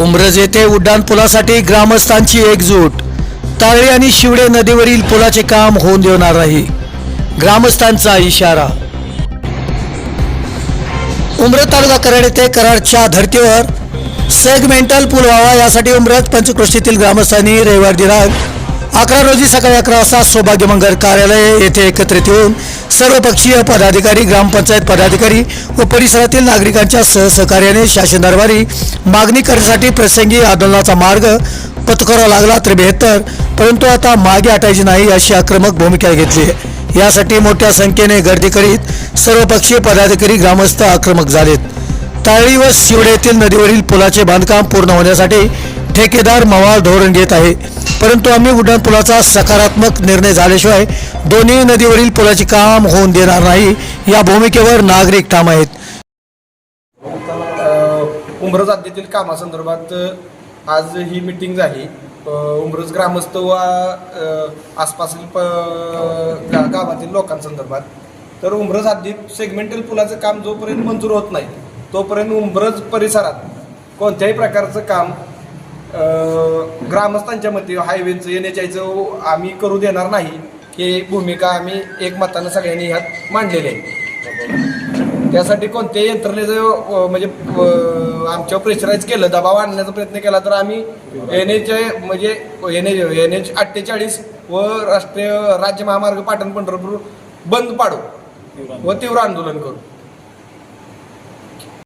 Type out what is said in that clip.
उमरज येथे उड्डाणपुलासाठी ग्रामस्थांची एकजूट. ताळी आणि शिवडे नदीवरील पुलाचे काम होऊन देणार नाही. ग्रामस्थांचा इशारा. उमरत तालुका कराड येथे कराडच्या धर्तीवर सेगमेंटल पूल व्हावा यासाठी उमरत पंचक्रोशीतील ग्रामस्थांनी रविवार दिनांक अकरा रोजी सकाळी अकरा वाजता सौभाग्यमंगल कार्यालय येथे एकत्रित येऊन सर्वपक्षीय पदाधिकारी ग्रामपंचायत पदाधिकारी व परिसरातील नागरिकांच्या सहसहकार्याने शासन दरबारी मागणी करण्यासाठी प्रसंगी आंदोलनाचा मार्ग पत्करावा लागला तर बेहत्तर परंतु आता मागे हटायची नाही अशी आक्रमक भूमिका घेतली आहे. यासाठी मोठ्या संख्येने गर्दी करीत सर्वपक्षीय पदाधिकारी ग्रामस्थ आक्रमक झालेत. ताळी व शिवडे येथील नदीवरील पुलाचे बांधकाम पूर्ण होण्यासाठी ठेकेदार मवाळ धोरण घेत आहे. परंतु आम्ही उड्डाणपुलाचा सकारात्मक निर्णय झाल्याशिवाय दोन्ही नदीवरील पुलाचे काम होऊन देणार नाही. या भूमिकेवर नागरिक ठाम आहेत. अ, उमरज कामासंदर्भात आज ही मिटिंग झाली. उमरज ग्रामस्थ व आसपासील प- गावातील लोकांसंदर्भात. तर उमरज हद्दीत सेगमेंटल पुलाचं काम जोपर्यंत मंजूर होत नाही तोपर्यंत उमरज परिसरात कोणत्याही प्रकारचं काम ग्रामस्थांच्या मते हायवेचं एन एच आयचं आम्ही करू देणार नाही. ही भूमिका आम्ही एकमतानं सगळ्यांनी ह्यात मांडलेली आहे. त्यासाठी कोणत्याही यंत्रणेचं म्हणजे आमच्यावर प्रेशराईज केलं दबाव आणण्याचा प्रयत्न केला तर आम्ही एन एच आय म्हणजे एन एच एन एच अठ्ठेचाळीस व राष्ट्रीय राज्य महामार्ग पाटण पंढरपूर बंद पाडू व तीव्र आंदोलन करू.